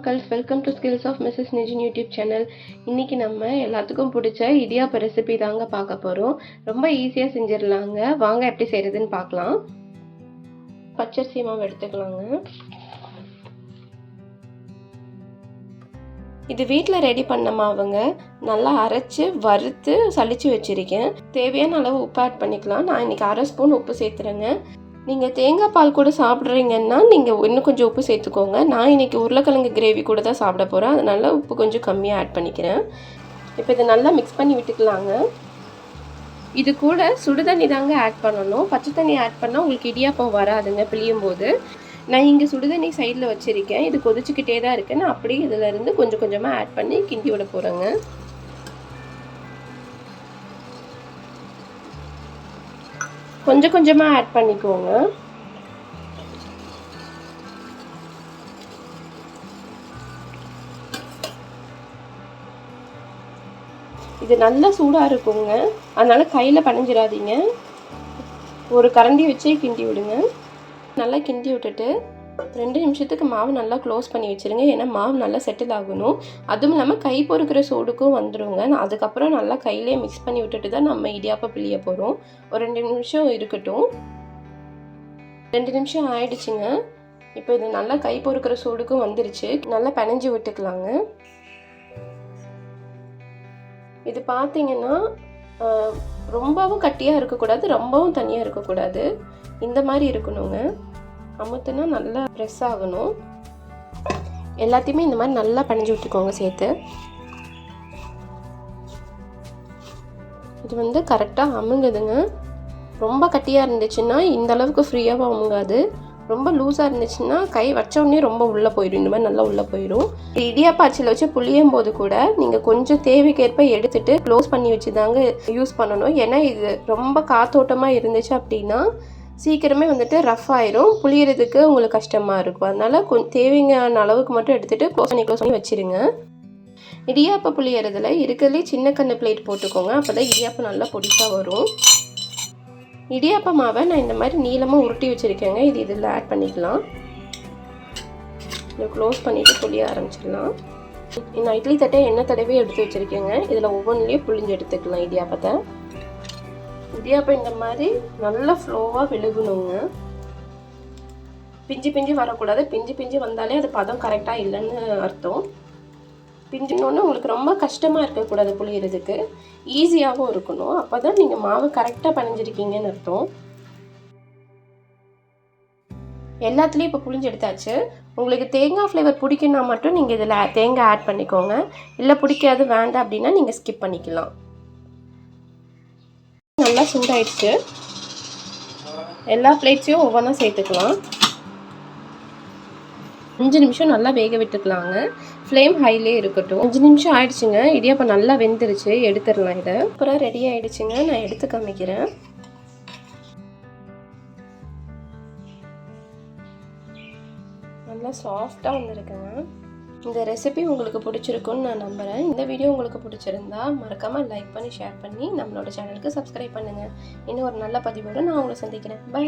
மக்கள்ஸ் welcome to skills of Mrs Nijin YouTube channel இன்றைக்கி நம்ம எல்லாத்துக்கும் பிடிச்ச இடியாப்ப ரெசிபி தாங்க பார்க்க போகிறோம் ரொம்ப ஈஸியாக செஞ்சிடலாங்க. வாங்க எப்படி செய்கிறதுன்னு பார்க்கலாம். பச்சரிசி மாவு எடுத்துக்கலாங்க. இது வீட்டில் ரெடி பண்ண மாவுங்க. நல்லா அரைச்சி வறுத்து சளிச்சு வச்சுருக்கேன். தேவையான அளவு உப்பு ஆட் பண்ணிக்கலாம். நான் இன்றைக்கி அரை ஸ்பூன் உப்பு சேர்த்துறேங்க. நீங்கள் தேங்காய் பால் கூட சாப்பிட்றீங்கன்னா நீங்கள் இன்னும் கொஞ்சம் உப்பு சேர்த்துக்கோங்க. நான் இன்றைக்கி உருளைக்கிழங்கு கிரேவி கூட தான் சாப்பிட போகிறேன் அதனால் உப்பு கொஞ்சம் கம்மியாக ஆட் பண்ணிக்கிறேன். இப்போ இதை நல்லா மிக்ஸ் பண்ணி விட்டுக்கலாங்க. இது கூட சுடுதண்ணி தாங்க ஆட் பண்ணணும். பச்சை தண்ணி ஆட் பண்ணால் உங்களுக்கு இடியாப்பம் வராதுங்க பிழியும் போது நான் இங்கே சுடுதண்ணி சைடில் வச்சுருக்கேன். இது கொதிச்சுக்கிட்டே தான் இருக்கேன் நான் அப்படியே இதிலேருந்து கொஞ்சம் கொஞ்சமாக ஆட் பண்ணி கிண்டி விட போகிறேங்க கொஞ்சம் கொஞ்சமாக ஆட் பண்ணிக்கோங்க. இது நல்லா சூடாக இருக்குங்க. அதனால் கையில் பனைஞ்சிடாதீங்க ஒரு கரண்டி வச்சே கிண்டி விடுங்க. நல்லா கிண்டி விட்டுட்டு ரெண்டு நிமிஷத்துக்கு மாவு நல்லா க்ளோஸ் பண்ணி வச்சுருங்க. ஏன்னா மாவு நல்லா செட்டில் ஆகணும். அதுவும் இல்லாமல் கை பொறுக்கிற சூடுக்கும் வந்துடுங்க அதுக்கப்புறம் நல்லா கையிலே மிக்ஸ் பண்ணி விட்டுட்டு தான் நம்ம இடியாப்பம் பிழிய போகிறோம் ஒரு ரெண்டு நிமிஷம் இருக்கட்டும். ரெண்டு நிமிஷம் ஆயிடுச்சுங்க. இப்போ இது நல்லா கை பொறுக்கிற சூடுக்கும் வந்துருச்சு. நல்லா பனைஞ்சு விட்டுக்கலாங்க. இது பார்த்தீங்கன்னா ரொம்பவும் கட்டியாக இருக்கக்கூடாது. ரொம்பவும் தனியாக இருக்கக்கூடாது. இந்த மாதிரி இருக்கணுங்க. அமுத்துனா நல்லா ப்ரெஸ் ஆகணும். எல்லாத்தையுமே இந்த மாதிரி நல்லா பணிஞ்சு விட்டுக்கோங்க சேர்த்து. இது வந்து கரெக்டாக அமுங்குதுங்க. ரொம்ப கட்டியாக இருந்துச்சுன்னா இந்த அளவுக்கு ஃப்ரீயாகவும் அமுங்காது. ரொம்ப லூஸாக இருந்துச்சுன்னா கை வச்ச உடனே ரொம்ப உள்ளே போயிடும் இந்த மாதிரி நல்லா உள்ளே போயிடும் இடியாப்பாச்சியில் வச்சு புளியும் போது கூட நீங்கள் கொஞ்சம் தேவைக்கேற்ப எடுத்துட்டு க்ளோஸ் பண்ணி வச்சு தாங்க யூஸ் பண்ணணும். ஏன்னா இது ரொம்ப காத்தோட்டமாக இருந்துச்சு அப்படின்னா சீக்கிரமே வந்துட்டு ரஃப் ஆயிரும். புளியறதுக்கு உங்களுக்கு கஷ்டமாக இருக்கும். அதனால் கொஞ்சம் தேவையான அளவுக்கு மட்டும் எடுத்துகிட்டு க்ளோஸ் பண்ணி க்ளோஸ் பண்ணி வச்சுருங்க. இடியாப்பம் புளியறதுல இருக்கிறதுலே சின்ன கண்ணு பிளேட் போட்டுக்கோங்க. அப்போ தான் இடியாப்பம் நல்லா பொடிசாக வரும். இடியாப்ப மாவை நான் இந்த மாதிரி நீளமாக உருட்டி வச்சுருக்கேங்க. இது இதில் ஆட் பண்ணிக்கலாம். இதை க்ளோஸ் பண்ணிவிட்டு புளிய ஆரம்பிச்சிடலாம். நான் இட்லி தட்டை எண்ணெய் தடவை எடுத்து வச்சுருக்கேங்க. இதில் ஒவ்வொன்றிலையும் புளிஞ்சு எடுத்துக்கலாம் இடியாப்பத்தை. இடியாப்பம் இந்த மாதிரி நல்லா ஃப்ளோவாக விழுகணுங்க. பிஞ்சு பிஞ்சு வரக்கூடாது. பிஞ்சு பிஞ்சு வந்தாலே அது பதம் கரெக்டாக இல்லைன்னு அர்த்தம். பிஞ்சினோன்னு உங்களுக்கு ரொம்ப கஷ்டமாக இருக்கக்கூடாது புளியறதுக்கு. ஈஸியாகவும் இருக்கணும். அப்போ தான் நீங்கள் மாவு கரெக்டாக பனைஞ்சிருக்கீங்கன்னு அர்த்தம். எல்லாத்துலேயும் இப்போ புளிஞ்சு எடுத்தாச்சு. உங்களுக்கு தேங்காய் ஃப்ளேவர் பிடிக்குன்னா மட்டும் நீங்கள் இதில் தேங்காய் ஆட் பண்ணிக்கோங்க. இல்லை பிடிக்காது வேண்டாம் அப்படின்னா நீங்கள் ஸ்கிப் பண்ணிக்கலாம். நல்லா சூடாயிடுச்சு. எல்லா பிளேட்ஸையும் ஒவ்வொன்றா சேர்த்துக்கலாம். அஞ்சு நிமிஷம் நல்லா வேக விட்டுக்கலாங்க. ஃப்ளேம் ஹைலே இருக்கட்டும். அஞ்சு நிமிஷம் ஆயிடுச்சுங்க. இடியாப்பம் நல்லா வெந்துருச்சு. எடுத்துடலாம் இதை. அப்புறம் ரெடி ஆயிடுச்சுங்க. நான் எடுத்து காமிக்கிறேன். நல்லா சாஃப்டாக வந்துருக்குங்க. இந்த ரெசிபி உங்களுக்கு பிடிச்சிருக்குன்னு நான் நம்புகிறேன் இந்த வீடியோ உங்களுக்கு பிடிச்சிருந்தா மறக்காமல் லைக் பண்ணி ஷேர் பண்ணி நம்மளோட சேனலுக்கு சப்ஸ்கிரைப் பண்ணுங்கள் இன்னும் ஒரு நல்ல பதிவோடு நான் உங்களை சந்திக்கிறேன். பை